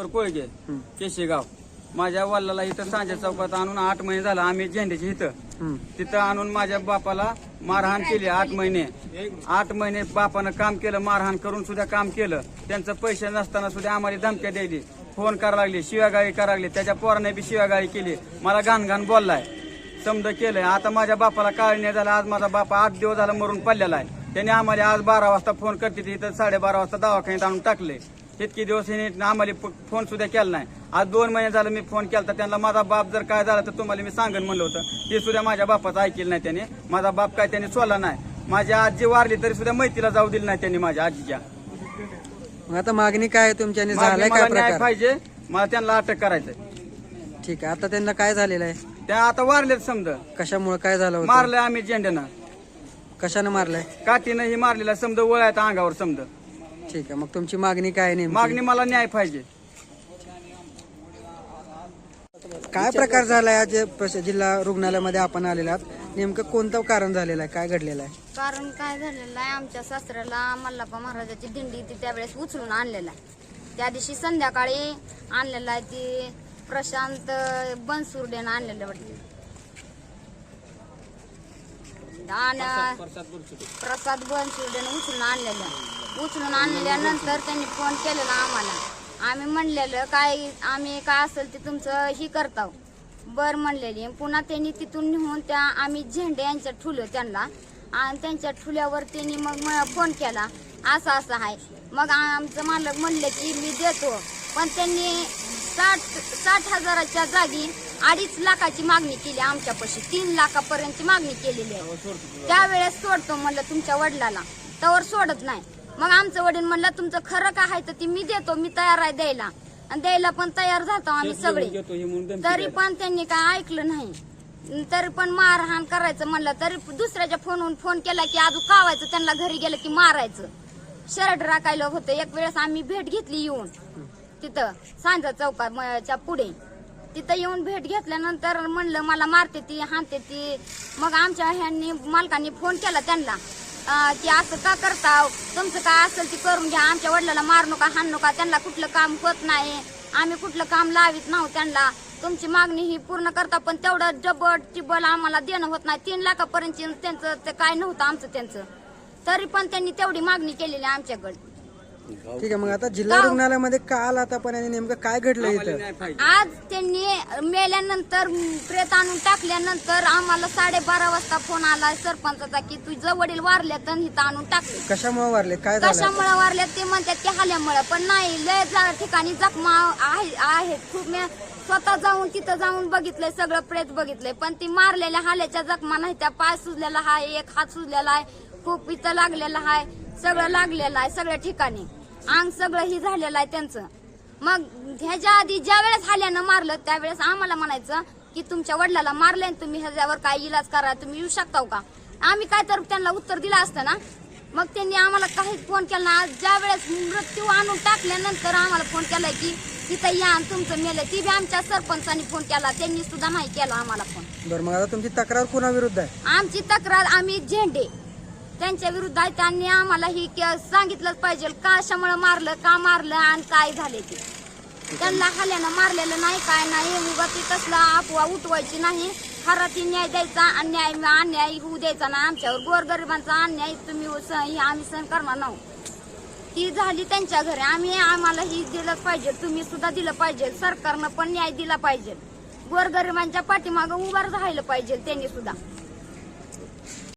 शंकर कोळगे केशेगाव. माझ्या वडिलाला इथं सांजा चौकात आणून आठ महिने झाला. आम्ही झेंड्याची इथं. तिथं आणून माझ्या बापाला मारहाण केली आठ महिने. आठ महिने बापानं काम केलं मारहाण करून सुद्धा काम केलं. त्यांचं पैसे नसताना सुद्धा आम्हाला धमक्या द्यायली. फोन करा लागली शिव्यागाळी करा लागली. त्याच्या पोराने बी शिव्यागाळी केली. मला घाण घाण बोललाय. समज केलंय. आता माझ्या बापाला काळी नाही झाला. आज माझा बापा आठ दिवस झाला मरून पडलेला आहे. त्याने आम्हाला आज बारा वाजता फोन करते. इथं साडेबारा वाजता दवाखान्यात आणून टाकले इतके दिवस आम्हाला फोन सुद्धा केला नाही. आज दोन महिने झालं मी फोन केला त्यांना माझा बाप जर काय झाला तर तुम्हाला मी सांगन म्हणलं होतं. ते सुद्धा माझ्या बापाचं ऐकलं नाही त्याने. माझा बाप काय त्याने सोडला नाही. माझी आजी वारली तरी सुद्धा मैतीला जाऊ दिली नाही त्यांनी माझ्या आजीच्या. मग आता मागणी काय आहे झालाय मला काय न्याय प्रकार? पाहिजे. मला त्यांना अटक करायचंय. ठीक आहे आता त्यांना काय झालेलं आहे? त्या आता वारलेत समजा. कशामुळे काय झालं होतं? मारलंय आम्ही झेंड्यानं. कशानं मारलंय? काठीनं ही मारलेला समजा वळायत अंगावर समजा. ठीक आहे मग तुमची मागणी काय आहे नेमकी? मागणी मला न्याय पाहिजे. काय प्रकार झालाय आज प्रश- जिल्हा रुग्णालयामध्ये आपण आलेला आहात? नेमकं कोणतं कारण झालेलं आहे? काय घडलेलं आहे? कारण काय झालेलं आहे? आमच्या सासऱ्याला मल्लाप्पा महाराजाची दिंडी ती त्यावेळेस उचलून आणलेला आहे. त्या दिवशी संध्याकाळी आणलेला आहे ती प्रशांत बनसुर्डेनं आणलेलं वाटतं. आणि प्रसाद बनसुर्डेनं उचलून आणलेलं उचलून आणल्यानंतर त्यांनी फोन केलेला आम्हाला. आम्ही म्हणलेलं काय आम्ही काय असेल ते तुमचं ही करताव हो. बर म्हणलेली. पुन्हा त्यांनी तिथून निघून त्या आम्ही झेंडे यांच्या ठुलो त्यांना. आणि त्यांच्या ठुल्यावर त्यांनी मग फोन केला. असं असं आहे. मग आमचं मालक म्हणलं की मी देतो. पण त्यांनी साठ साठ हजाराच्या जागी अडीच लाखाची मागणी केली आमच्यापाशी. तीन लाखापर्यंतची मागणी केलेली आहे. त्यावेळेस सोडतो म्हणलं तुमच्या वडिलाला. तवर सोडत नाही. मग आमचं वडील म्हणलं तुमचं खरं काय आहे तर ती मी देतो मी तयार आहे द्यायला. आणि द्यायला पण तयार झातो आम्ही सगळे. तरी पण त्यांनी काय ऐकलं नाही. तरी पण मारहाण करायचं म्हणलं तरी दुसऱ्याच्या फोनवरून फोन केला की अजून कावायचं त्यांना घरी गेलं की मारायचं. शर्ट राखायला होतं एक वेळेस आम्ही भेट घेतली येऊन. तिथं सांजा चौकाच्या पुढे. तिथं येऊन भेट घेतल्यानंतर म्हणलं मला मारते ती हाणते ती. मग आमच्या ह्यांनी मालकांनी फोन केला त्यांना. की असं का करताव तुमचं काय असेल ते करून घ्या. आमच्या वडिलाला मारू नका हाण नका. त्यांना कुठलं काम होत नाही. आम्ही कुठलं काम लावित नाहो त्यांना. तुमची मागणी ही पूर्ण करता पण तेवढं डबल टिबल आम्हाला देणं होत नाही. तीन लाखापर्यंत त्यांचं ते काय नव्हतं आमचं त्यांचं. तरी पण त्यांनी तेवढी मागणी केलेली आहे आमच्याकडे. ठीक आहे मग आता जिल्हा रुग्णालयामध्ये का आला आता पण आणि नेमकं काय घडलं इथं? आज त्यांनी मेल्यानंतर प्रेत आणून टाकल्यानंतर आम्हाला साडेबारा वाजता फोन आला सरपंचाचा की तुझं वडील वारले तर इथं आणून टाकले कशामुळे वारले? काय झालं? कशामुळे वारले ते म्हणतात की हाल्यामुळे. पण नाही लय जा- ठिकाणी जखमा आहे- आहेत. खूप मी स्वतः जाऊन तिथं जाऊन बघितलंय सगळं प्रेत बघितलंय. पण ती मारलेल्या हाल्याच्या जखमा नाही त्या पाय सुजलेला आहे एक हात सुजलेला आहे खूप इथं लागलेला आहे सगळं लागलेलं आहे सगळ्या ठिकाणी. अंग सगळं ही झालेलं आहे त्यांचं. मग ह्याच्या आधी ज्या वेळेस हाल्यानं मारलं त्यावेळेस आम्हाला म्हणायचं की तुमच्या वडिलाला मारलंय तुम्ही ह्याच्यावर काय इलाज करा तुम्ही येऊ शकता का? आम्ही काय तर त्यांना उत्तर दिलं असतं ना? मग त्यांनी आम्हाला काहीच फोन केला ना आज ज्या वेळेस मृत्यू आणून टाकल्यानंतर आम्हाला फोन केलाय की तिथं या आणि तुमचं मेलं. ती बी आमच्या सरपंचानी फोन केला. त्यांनी सुद्धा नाही केला आम्हाला फोन बरं मग आता तुमची तक्रार कोणाविरुद्ध आहे? आमची तक्रार आम्ही झेंडे. त्यांच्या विरुद्ध आहे त्यांनी आम्हाला ही के- सांगितलंच पाहिजे का अशामुळे मारलं का मारलं आणि काय झाले ते. त्यांना हल्यानं मारलेलं नाही काय नाही उगा ती कसला अफवा उठवायची नाही. खरा ती न्याय द्यायचा अन्याय अन्याय होऊ द्यायचा ना आमच्यावर. गोरगरिबांचा अन्याय तुम्ही आम्ही सहन करणार नाही. ती झाली त्यांच्या घरी आम्ही आम्हाला ही दिलं पाहिजे तुम्ही सुद्धा दिलं पाहिजे सरकारनं पण न्याय दिला पाहिजे. गोरगरिबांच्या पाठीमागं उभं राहिलं पाहिजे त्यांनी सुद्धा.